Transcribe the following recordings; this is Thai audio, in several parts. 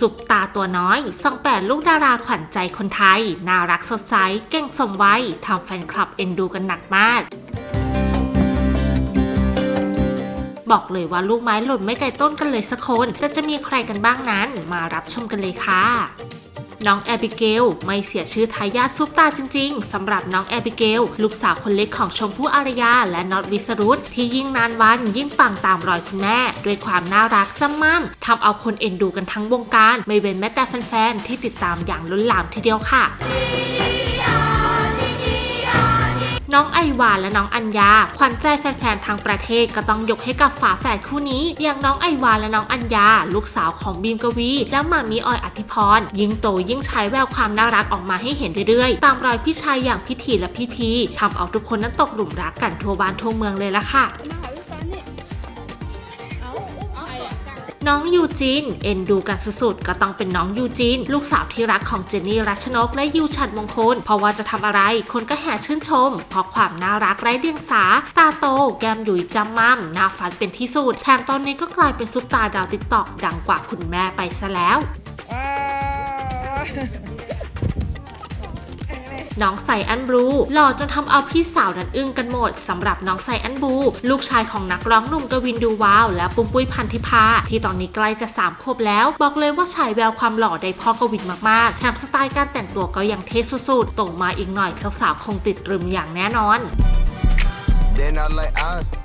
สุปตาตัวน้อยส่องแปดลูกดาราขวัญใจคนไทย น่ารักสดใส เก่งสมวัยทำแฟนคลับเอ็นดูกันหนักมาก บอกเลยว่าลูกไม้หล่นไม่ไกลต้นกันเลยสักคน แต่จะมีใครกันบ้างนั้น มารับชมกันเลยค่ะ น้องแอบิเกลไม่เสียชื่อทายาทซุปตาจริง ๆสำหรับน้องแอบิเกลลูกสาวคนเล็กของชมพู่อารยา และน็อตวิสรุตที่ยิ่งนานวันยิ่งปังตามรอยคุณแม่ ด้วยความน่ารักจำมั่มทำเอาคนเอ็นดูกันทั้งวงการ ไม่เว้นแม้แต่แฟนๆที่ติดตามอย่างล้นหลามทีเดียวค่ะ น้องไอวานและน้องอัญญาขวัญใจแฟนๆทางประเทศก็ต้องยกให้กับฝาแฝดคู่นี้ อย่างน้องไอวานและน้องอัญญา ลูกสาวของบีมกวี และหมามีออยอธิพร ยิ่งโตยิ่งใช้แววความน่ารักออกมาให้เห็นเรื่อยๆ ตามรอยพี่ชายอย่างพิธีและพี่พีทำเอาทุกคนนั้นตกหลุมรักกันทั่วบ้านทั่วเมืองเลยละค่ะ น้องยูจินเอ็นดูกันสุดๆ ก็ต้องเป็นน้องยูจินลูกสาวที่รักของเจนนี่รัชนกและยูชัดมงคล เพราะว่าจะทำอะไรคนก็แห่ชื่นชม เพราะความน่ารักไร้เดียงสา ตาโต แก้มดุยจำมั่มหน้าฟันเป็นที่สุด แถมตอนนี้ก็กลายเป็นซุปตาดาวติ๊กตอกดังกว่าคุณแม่ไปซะแล้ว น้องไซอันบลูหล่อจนทำเอาพี่สาวนั้นอึ้งกันหมดสำหรับน้องไซอันบลูลูกชายของนักร้องหนุ่มกวินดูวาว และปุ้มปุ้ยพันธิพาที่ตอนนี้ใกล้จะสามขวบแล้ว บอกเลยว่าฉายแววความหล่อได้พ่อกวินมากๆแถมสไตล์การแต่งตัวก็ยังเท่สุดๆโตมาอีกหน่อยสาวๆคงติดรึมอย่างแน่นอน They not like us.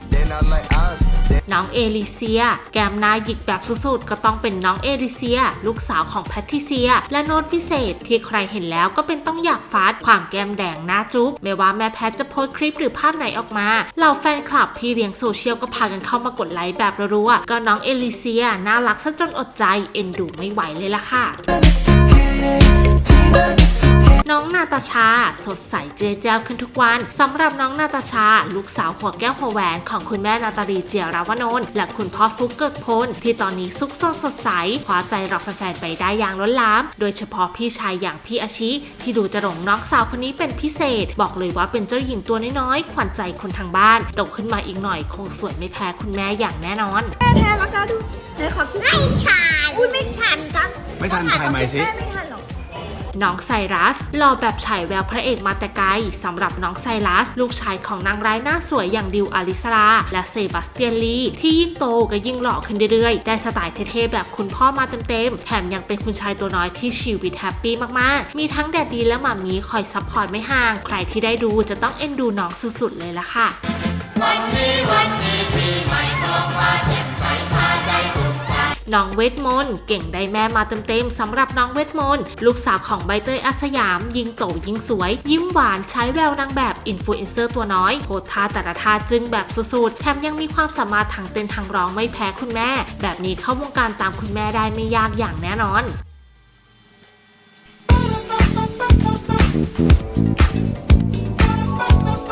น้องเอลิเซีย แกมนาหยิกแบบสุดๆ ก็ต้องเป็นน้องเอลิเซีย ลูกสาวของแพทริเซีย และโน้ตพิเศษ ที่ใครเห็นแล้วก็เป็นต้องอยากฟาดความแก้มแดงหน้าจุ๊บไม่ว่าแม่แพทจะโพสต์คลิปหรือภาพไหนออกมาเหล่าแฟนคลับพี่เลี้ยงโซเชียลก็พากันเข้ามากดไลค์แบบรัวๆก็น้องเอลิเซีย น่ารักซะจนอดใจเอ็นดูไม่ไหวเลยล่ะค่ะ น้องนาตาชา สดใสเจแจ้วขึ้นทุกวันสำหรับน้องนาตาชา ลูกสาวหัวแก้วหัวแหวนของคุณแม่นาตาลีเจียรวนนท์และคุณพ่อฟุกเกิกพลที่ตอนนี้ซุกซนสดใสคว้าใจเราแฟนๆไปได้อย่างล้นหลาม โดยเฉพาะพี่ชายอย่างพี่อาชิ ที่ดูจะหลงน้องสาวคนนี้เป็นพิเศษ บอกเลยว่าเป็นเจ้าหญิงตัวน้อยๆขวัญใจคนทางบ้านโตขึ้นมาอีกหน่อยคงสวยไม่แพ้คุณแม่อย่างแน่นอนแม่แล้วก็ดูไหนขอพี่ไม่ทันอุ้ยไม่ทันครับไม่ทันถ่ายใหม่สิแม่ไม่ทันหรอก น้องไซรัสหล่อแบบฉายแววพระเอกมาแต่ไกลสำหรับน้องไซรัส ลูกชายของนางร้ายหน้าสวยอย่างดิวอาริสลาและเซบาสเตียนลีที่ยิ่งโตก็ยิ่งหล่อขึ้นเรื่อยๆ ได้สไตล์เท่ๆแบบคุณพ่อมาเต็มๆ แถมยังเป็นคุณชายตัวน้อยที่ชีวิตแฮปปี้มากๆ มีทั้งแดดดีและหมามีคอยซัพพอร์ตไม่ห่าง ใครที่ได้ดูจะต้องเอ็นดูน้องสุดๆเลยละค่ะน้องเน้องเวทมนต์เก่งได้แม่มาเต็มๆสำหรับน้องเวทมนต์ลูกสาวของใบเตยอาสยาม ยิงโตยิงสวย ยิ้มหวานใช้แววนางแบบอินฟลูเอนเซอร์ตัวน้อยโพสท่าแต่ละท่าจึงแบบสุดๆแถมยังมีความสามารถทางเต้นทางร้องไม่แพ้คุณแม่ แบบนี้เข้าวงการตามคุณแม่ได้ไม่ยากอย่างแน่นอน